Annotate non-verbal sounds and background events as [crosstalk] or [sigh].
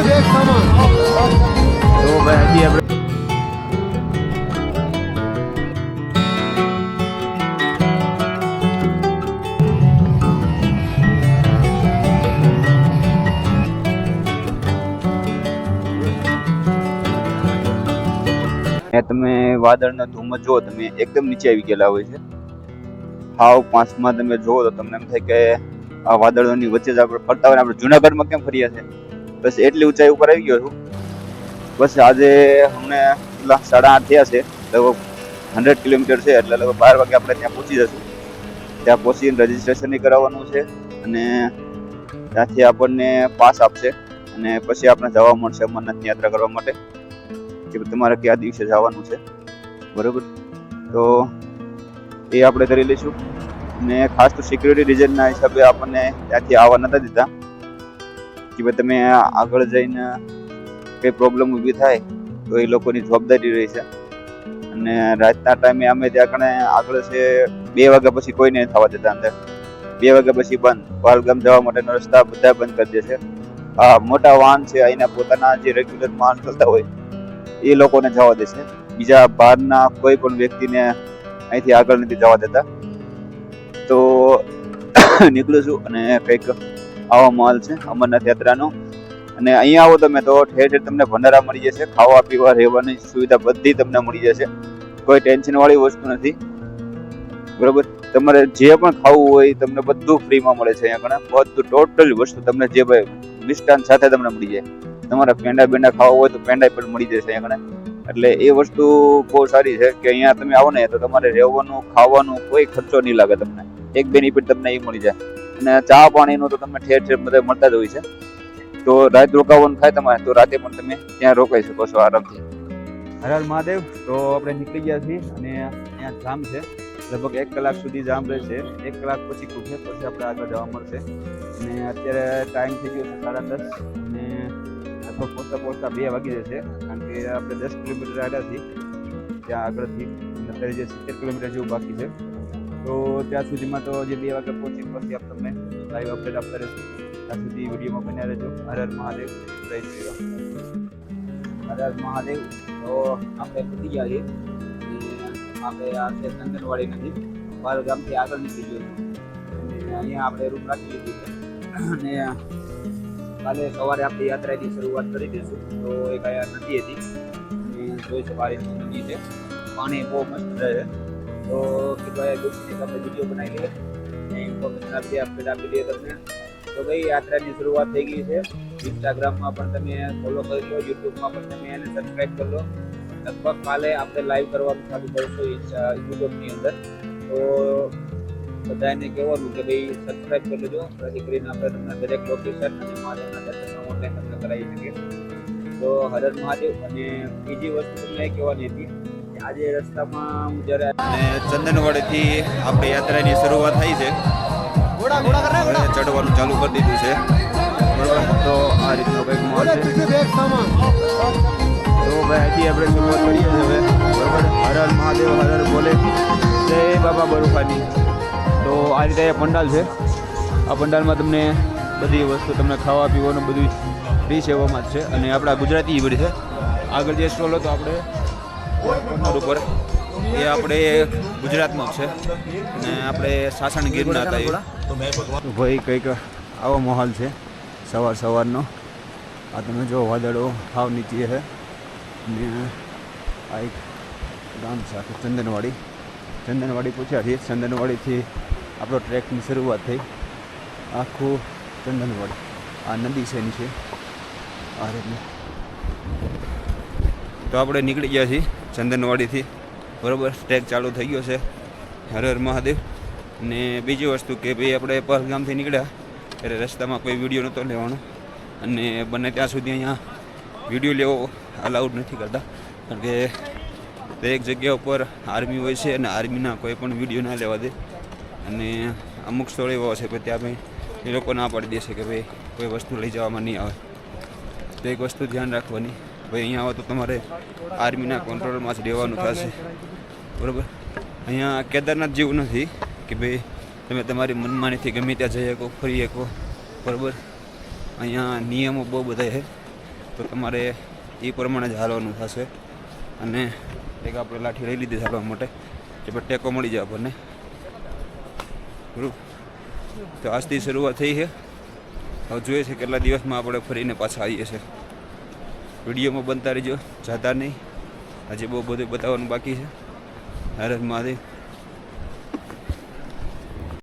તો ભાઈ આપણે તમે વાદળનો ધૂમ જુઓ, તમે એકદમ નીચે આવી ગયેલા હોય છે. હાવ પાંચમાં તમે જુઓ તો તમને એમ થાય કે આ વાદળોની વચ્ચે જ આપણે ફરતા હોય આપણે જુનાગઢમાં કેમ ફર્યા છે બસ એટલી ઊંચાઈ ઉપર આવી ગયો છું. બસ આજે અમને કેટલા સાડા આઠ થયા છે. લગભગ હંડ્રેડ કિલોમીટર છે એટલે લગભગ બાર વાગે આપણે ત્યાં પહોંચી જશું. ત્યાં પહોંચીને રજીસ્ટ્રેશન કરાવવાનું છે અને ત્યાંથી આપણને પાસ આપશે અને પછી આપણે જવા મળશે અમરનાથની યાત્રા કરવા માટે. કે તમારે કયા દિવસે જવાનું છે? બરોબર? તો એ આપણે કરી લઈશું. ને ખાસ તો સિક્યુરિટી રીઝનના હિસાબે આપણને ત્યાંથી આવવા નતા દીધા. કે ભાઈ તમે આગળ જઈને કંઈ પ્રોબ્લેમ ઊભી થાય, તો એ લોકોની જવાબદારી રહી છે. અને રાતના ટાઈમે અમે ત્યાં આગળ છે, બે વાગ્યા પછી કોઈ નહીં થવા દેતા અંદર. બે વાગ્યા પછી બંધ. પહલગામ જવા માટેનો રસ્તા બધા બંધ કરી દે છે. હા મોટા વાહન છે, અહીંના પોતાના જે રેગ્યુલર વાહન ચાલતા હોય, એ લોકોને જવા દેશે બીજા બહારના કોઈ પણ વ્યક્તિને અહીંથી આગળ નથી જવા દેતા. તો [coughs] નીકળું છું અને કંઈક આવો માહોલ છે, અમરનાથ યાત્રાનો. અને અહીંયા આવો તમે તો ઠેર ઠેર તમને ભંડારા મળી જશે, ખાવા, પીવા, રહેવાની સુવિધા બધી તમને મળી જશે. કોઈ ટેન્શન વાળી વસ્તુ નથી. બરોબર? તમારે જે પણ ખાવું હોય તમને બધું ફ્રીમાં મળે છે અહીંયા ઘણા. બધું ટોટલ વસ્તુ તમને જે ભાઈ મિષ્ટાન સાથે તમને મળી જાય. તમારે પેંડા બેંડા ખાવા હોય તો પેંડા પણ મળી જશે અહીંયા ઘણા. એટલે એ વસ્તુ બહુ સારી છે કે અહીંયા તમે આવો ને તો તમારે રહેવાનું, ખાવાનું કોઈ ખર્ચો નહીં લાગે તમને. એક બેનિફિટ તમને એ મળી જાય. અને ચા પાણીનું તો તમને ઠેર ઠેર બધા મળતા જ હોય છે. તો રાત રોકાવાનું થાય તમારે, તો રાતે પણ તમે ત્યાં રોકાઈ શકો છો આરામથી. હર હર મહાદેવ. તો આપણે નીકળી ગયા છીએ અને ત્યાં જામ છે. લગભગ એક કલાક સુધી જામ રહેશે. એક કલાક પછી ખૂટશે પછી આપણે આગળ જવા મળશે. અને અત્યારે ટાઈમ થઈ ગયો છે સાડા દસ અને લગભગ પહોંચતા પહોંચતા બે વાગી જશે. કારણ કે આપણે દસ કિલોમીટર આવ્યા ત્યાં આગળથી અત્યારે જે સિત્તેર કિલોમીટર જેવું બાકી છે. તો ત્યાં સુધીમાં તો જે બે વાગે પહોંચી પછી આપ તમને લાઈવ અપડેટ આપતા રહેશું. ત્યાં સુધી વિડીયોમાં બન્યા રહેજો. હર હર મહાદેવ. જય શ્રી રામ. હર હર મહાદેવ. તો આપણે પતી ગયા આપણે આ છે ચંદનવાડી નદી. બાર ગામથી આગળ નીકળી ગયો અહીંયા આપણે રૂમ રાખી લીધી છે. અને કાલે સવારે આપણે યાત્રાની શરૂઆત કરી દઈશું. તો એક અહીંયા નદી હતી. જોઈ આ નદી છે. પાણી બહુ મસ્ત રહે છે. તો કીધું અહીંયા બેસીને આપણે વીડિયો બનાવી લઈએ અને ઇન્ફોર્મેશન આપી અપડેટ આપી દઈએ તમને તો ભાઈ યાત્રાની શરૂઆત થઈ ગઈ છે। ઇન્સ્ટાગ્રામમાં પણ તમે ફોલો કરી લો યુટ્યુબમાં પણ તમે એને સબસ્ક્રાઈબ કરી લો। લગભગ કાલે આપણે લાઈવ કરવાનું ચાલુ કરીશું યુટ્યુબની અંદર। તો બધાને કહેવાનું કે ભાઈ સબસ્ક્રાઈબ કરી લેજો, જેથી કરીને આપણે તમને દરેક લોકેશન અને મહાદેવના દર્શન ઓનલાઈન તમને કરાવી શકીએ. તો હર હર મહાદેવ અને બીજી વસ્તુ તમને એ કહેવાની હતી કે આજે રસ્તામાં હું જ્યારે અને ચંદનવાડીથી આપણે યાત્રાની શરૂઆત થઈ છે. ચડવાનું ચાલુ કરી દીધું છે. બરોબર? તો આ રીતનો કંઈક મોલ છે. તો ભાઈ અહીંથી આપણે શરૂઆત કરીએ છીએ હવે. બરોબર? હર હર મહાદેવ હર હર બોલે. જય બાબા બરુફાની તો આ રીતે અહીંયા પંડાલ છે. આ પંડાલમાં તમને બધી વસ્તુ તમને ખાવા પીવાનું બધું ફ્રી સેવામાં જ છે. અને આપણા ગુજરાતી બધી છે. આગળ જે સ્ટોલ હતો આપણે કોર્નર ઉપર એ આપણે ગુજરાતમાં છે. અને આપણે સાસણ ગીરના હતા ભાઈ, કંઈક આવો માહોલ છે સવાર સવારનો. આ તમે જો વાદળો હાવ નીચે છે. ને આ એક ગામ છે આખું ચંદનવાડી. ચંદનવાડી પૂછ્યા છીએ. ચંદનવાડીથી આપણો ટ્રેકની શરૂઆત થઈ. આખું ચંદનવાડી. આ નદી છે નીચે આ રીતની. તો આપણે નીકળી ગયા છીએ ચંદનવાડીથી. બરાબર, ટ્રેક ચાલુ થઈ ગયો છે. હર હર મહાદેવ. ને બીજી વસ્તુ કે ભાઈ આપણે પહલગામથી નીકળ્યા, ત્યારે રસ્તામાં કોઈ વીડિયો નહોતો લેવાનો. અને બને ત્યાં સુધી અહીંયા વીડિયો લેવો અલાઉડ નથી કરતા. કારણ કે દરેક જગ્યા ઉપર આર્મી હોય છે અને આર્મીના કોઈ પણ વીડિયો ના લેવા દે. અને અમુક સ્થળો એવા છે કે ત્યાં ભાઈ એ લોકો ના પાડી દેશે કે ભાઈ કોઈ વસ્તુ લઈ જવામાં નહીં આવે. તો એક વસ્તુ ધ્યાન રાખવાની. ભાઈ, અહીંયા આવો તો તમારે આર્મીના કંટ્રોલમાં જ રહેવાનું થશે. બરાબર? અહીંયા કેદારનાથ જેવું નથી કે ભાઈ, તમે તમારી મનમાનીથી ગમે ત્યાં જઈ શકો, ફરી શકો. બરાબર? અહીંયા નિયમો બહુ બધા છે. તો તમારે એ પ્રમાણે જ હાલવાનું થશે. અને એક આપણે લાઠી લઈ લીધી હાલવા માટે. કે ભાઈ ટેકો મળી જાય આપણને. બરાબર? તો આજથી શરૂઆત થઈ છે. હવે જોઈએ છે કેટલા દિવસમાં આપણે ફરીને પાછા આવીએ છીએ. વિડીયોમાં બનતા રહેજો. જતા નહીં. આજે બહુ બધું બતાવવાનું બાકી છે. હરે મહાદેવ.